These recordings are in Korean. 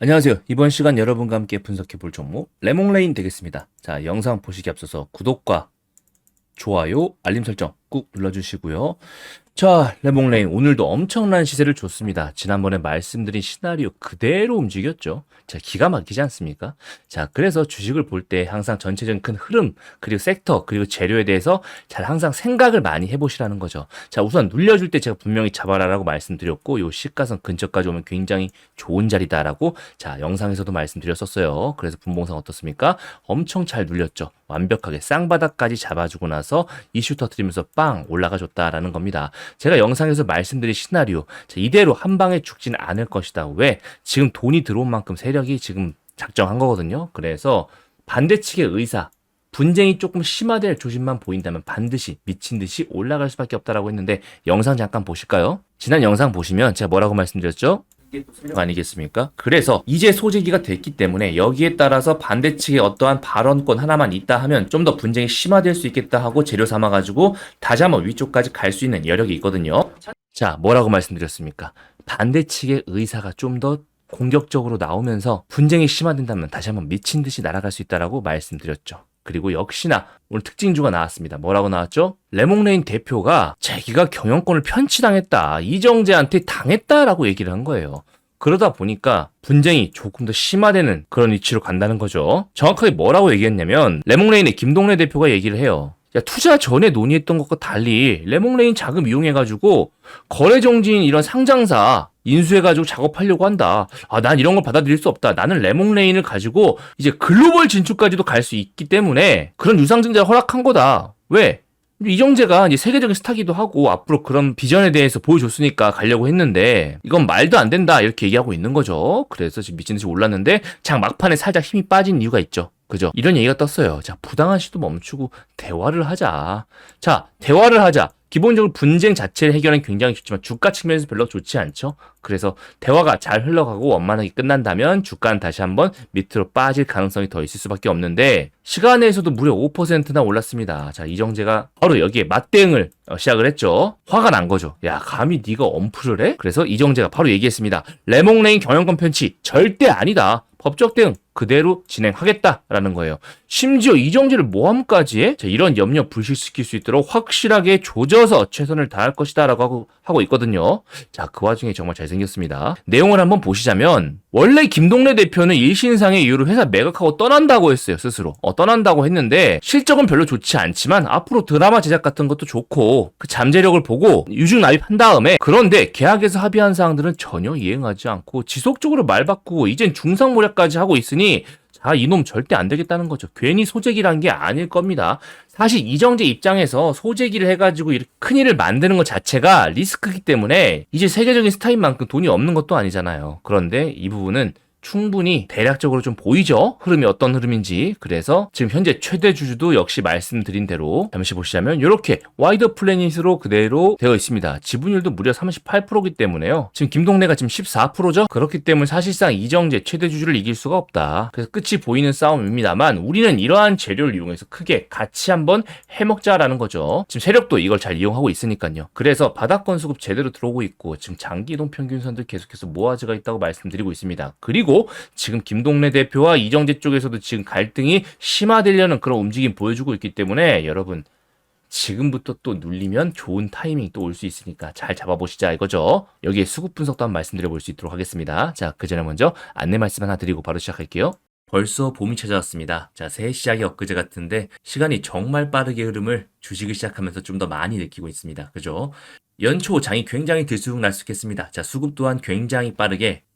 안녕하세요. 이번 시간 여러분과 함께 분석해 볼 종목 레몽레인 되겠습니다. 자, 영상 보시기 앞서서 구독과 좋아요, 알림 설정 꾹 눌러주시고요. 자, 레몽레인 오늘도 엄청난 시세를 줬습니다. 지난번에 말씀드린 시나리오 그대로 움직였죠. 자, 기가 막히지 않습니까? 자, 그래서 주식을 볼 때 항상 전체적인 큰 흐름, 그리고 섹터, 그리고 재료에 대해서 잘 항상 생각을 많이 해보시라는 거죠. 자, 우선 눌려줄 때 제가 분명히 잡아라라고 말씀드렸고, 요 시가선 근처까지 오면 굉장히 좋은 자리다라고, 자, 영상에서도 말씀드렸었어요. 그래서 분봉상 어떻습니까? 엄청 잘 눌렸죠. 완벽하게 쌍바닥까지 잡아주고 나서 이슈 터트리면서 빵 올라가줬다라는 겁니다. 제가 영상에서 말씀드린 시나리오, 자, 이대로 한 방에 죽진 않을 것이다. 왜? 지금 돈이 들어온 만큼 세력이 지금 작정한 거거든요. 그래서 반대측의 의사, 분쟁이 조금 심화될 조짐만 보인다면 반드시 미친 듯이 올라갈 수밖에 없다라고 했는데 영상 잠깐 보실까요? 지난 영상 보시면 제가 뭐라고 말씀드렸죠? 아니겠습니까? 그래서 이제 소재기가 됐기 때문에 여기에 따라서 반대측에 어떠한 발언권 하나만 있다 하면 좀 더 분쟁이 심화될 수 있겠다 하고 재료 삼아가지고 다시 한번 위쪽까지 갈 수 있는 여력이 있거든요. 자, 뭐라고 말씀드렸습니까? 반대 측의 의사가 좀더 공격적으로 나오면서 분쟁이 심화된다면 다시 한번 미친 듯이 날아갈 수 있다라고 말씀드렸죠. 그리고 역시나 오늘 특징주가 나왔습니다. 뭐라고 나왔죠? 레몽레인 대표가 자기가 경영권을 편취당했다. 이정재한테 당했다라고 얘기를 한 거예요. 그러다 보니까 분쟁이 조금 더 심화되는 그런 위치로 간다는 거죠. 정확하게 뭐라고 얘기했냐면 레몽레인의 김동래 대표가 얘기를 해요. 야, 투자 전에 논의했던 것과 달리 레몽레인 자금 이용해가지고 거래 정지인 이런 상장사 인수해가지고 작업하려고 한다. 아, 난 이런 걸 받아들일 수 없다. 나는 레몽레인을 가지고 이제 글로벌 진출까지도 갈 수 있기 때문에 그런 유상증자를 허락한 거다. 왜? 이정재가 이제 세계적인 스타기도 하고 앞으로 그런 비전에 대해서 보여줬으니까 가려고 했는데 이건 말도 안 된다 이렇게 얘기하고 있는 거죠. 그래서 지금 미친 듯이 올랐는데 장 막판에 살짝 힘이 빠진 이유가 있죠. 그죠? 이런 얘기가 떴어요. 자, 부당한 시도 멈추고 대화를 하자. 자, 대화를 하자. 기본적으로 분쟁 자체를 해결하는 굉장히 좋지만 주가 측면에서 별로 좋지 않죠. 그래서 대화가 잘 흘러가고 원만하게 끝난다면 주가는 다시 한번 밑으로 빠질 가능성이 더 있을 수밖에 없는데 시간에서도 무려 5%나 올랐습니다. 자 이정재가 바로 여기에 맞대응을 어, 시작을 했죠. 화가 난 거죠. 야 감히 네가 엄프를 해? 그래서 이정재가 바로 얘기했습니다. 레몽레인 경영권 편취 절대 아니다. 법적 대응 그대로 진행하겠다라는 거예요. 심지어 이정재를 모함까지 해? 자, 이런 염려 불식시킬 수 있도록 확실하게 조져서 최선을 다할 것이다 라고 하고, 하고 있거든요. 자, 그 와중에 정말 잘생겼습니다. 내용을 한번 보시자면 원래 김동래 대표는 일신상의 이유로 회사 매각하고 떠난다고 했어요, 스스로. 어, 떠난다고 했는데 실적은 별로 좋지 않지만 앞으로 드라마 제작 같은 것도 좋고 그 잠재력을 보고 유중 납입한 다음에 그런데 계약에서 합의한 사항들은 전혀 이행하지 않고 지속적으로 말 바꾸고 이젠 중상모략까지 하고 있으니 자, 이놈 절대 안 되겠다는 거죠. 괜히 소재기란 게 아닐 겁니다. 사실 이정재 입장에서 소재기를 해가지고 이렇게 큰일을 만드는 것 자체가 리스크이기 때문에 이제 세계적인 스타인 만큼 돈이 없는 것도 아니잖아요. 그런데 이 부분은 충분히 대략적으로 좀 보이죠? 흐름이 어떤 흐름인지. 그래서 지금 현재 최대 주주도 역시 말씀드린 대로 잠시 보시자면 이렇게 와이더 플래닛으로 그대로 되어 있습니다. 지분율도 무려 38%이기 때문에요. 지금 김동래가 지금 14%죠? 그렇기 때문에 사실상 이정재 최대 주주를 이길 수가 없다. 그래서 끝이 보이는 싸움입니다만 우리는 이러한 재료를 이용해서 크게 같이 한번 해먹자라는 거죠. 지금 세력도 이걸 잘 이용하고 있으니까요. 그래서 바닥권 수급 제대로 들어오고 있고 지금 장기 이동 평균선들 계속해서 모아지가 있다고 말씀드리고 있습니다. 그리고 지금 김동래 대표와 이정재 쪽에서도 지금 갈등이 심화되려는 그런 움직임 보여주고 있기 때문에 여러분 지금부터 또 눌리면 좋은 타이밍이 또올 수 있으니까 잘 잡아보시자 이거죠. 여기에 수급 분석도 한번 말씀드려 볼 수 있도록 하겠습니다. 자, 그 전에 먼저 안내 말씀 하나 드리고 바로 시작할게요. 벌써 봄이 찾아왔습니다. 자, 새해 시작이 엊그제 같은데 시간이 정말 빠르게 흐름을 주식을 시작하면서 좀 더 많이 느끼고 있습니다. 그죠? 연초 장이 굉장히 들쑥날쑥했습니다. 자, 수급 또한 굉장히 빠르게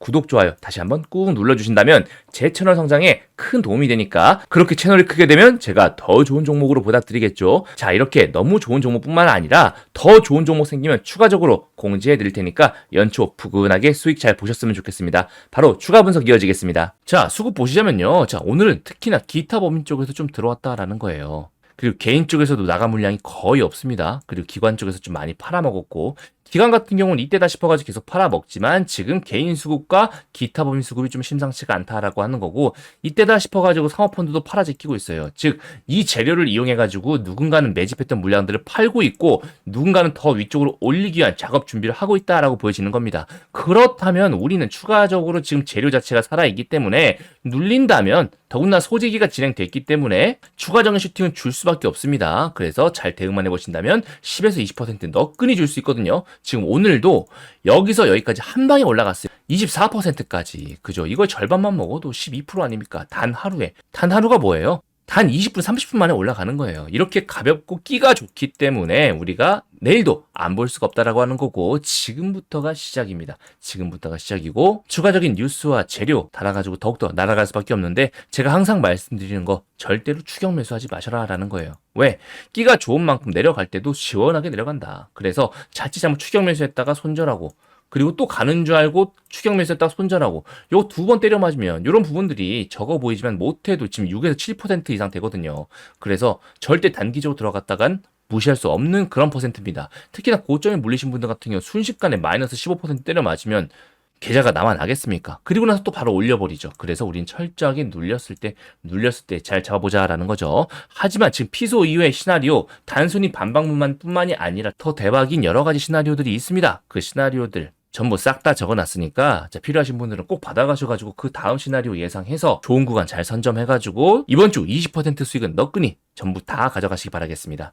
구독 좋아요 다시 한번 꾹 눌러주신다면 제 채널 성장에 큰 도움이 되니까 그렇게 채널이 크게 되면 제가 더 좋은 종목으로 보답드리겠죠. 자 이렇게 너무 좋은 종목뿐만 아니라 더 좋은 종목 생기면 추가적으로 공지해 드릴 테니까 연초 푸근하게 수익 잘 보셨으면 좋겠습니다. 바로 추가 분석 이어지겠습니다. 자 수급 보시자면요. 자 오늘은 특히나 기타 법인 쪽에서 좀 들어왔다라는 거예요. 그리고 개인 쪽에서도 나간 물량이 거의 없습니다. 그리고 기관 쪽에서 좀 많이 팔아먹었고 기관 같은 경우는 이때다 싶어가지고 계속 팔아먹지만 지금 개인 수급과 기타 법인 수급이 좀 심상치가 않다라고 하는 거고 이때다 싶어가지고 상업펀드도 팔아제끼고 있어요. 즉 이 재료를 이용해가지고 누군가는 매집했던 물량들을 팔고 있고 누군가는 더 위쪽으로 올리기 위한 작업 준비를 하고 있다라고 보여지는 겁니다. 그렇다면 우리는 추가적으로 지금 재료 자체가 살아있기 때문에 눌린다면 더군다나 소재기가 진행됐기 때문에 추가적인 슈팅은 줄 수밖에 없습니다. 그래서 잘 대응만 해보신다면 10에서 20% 너끈히 줄 수 있거든요. 지금 오늘도 여기서 여기까지 한 방에 올라갔어요. 24%까지. 그죠? 이걸 절반만 먹어도 12% 아닙니까? 단 하루에. 단 하루가 뭐예요? 단 20분, 30분 만에 올라가는 거예요. 이렇게 가볍고 끼가 좋기 때문에 우리가 내일도 안 볼 수가 없다라고 하는 거고 지금부터가 시작입니다. 지금부터가 시작이고 추가적인 뉴스와 재료 달아가지고 더욱더 날아갈 수밖에 없는데 제가 항상 말씀드리는 거 절대로 추격 매수하지 마셔라라는 거예요. 왜? 끼가 좋은 만큼 내려갈 때도 시원하게 내려간다. 그래서 자칫 잘못 추격 매수했다가 손절하고 그리고 또 가는 줄 알고 추격 매수에 딱 손절하고 요두번 때려 맞으면 이런 부분들이 적어 보이지만 못해도 지금 6에서 7% 이상 되거든요. 그래서 절대 단기적으로 들어갔다간 무시할 수 없는 그런 퍼센트입니다. 특히나 고점에 물리신 분들 같은 경우 순식간에 마이너스 15% 때려 맞으면 계좌가 남아나겠습니까? 그리고 나서 또 바로 올려버리죠. 그래서 우린 철저하게 눌렸을 때, 눌렸을 때 잘 잡아보자라는 거죠. 하지만 지금 피소 이후의 시나리오, 단순히 반박문만 뿐만이 아니라 더 대박인 여러 가지 시나리오들이 있습니다. 그 시나리오들. 전부 싹 다 적어놨으니까 자, 필요하신 분들은 꼭 받아가셔가지고 그 다음 시나리오 예상해서 좋은 구간 잘 선점해가지고 이번 주 20% 수익은 너끈히 전부 다 가져가시기 바라겠습니다.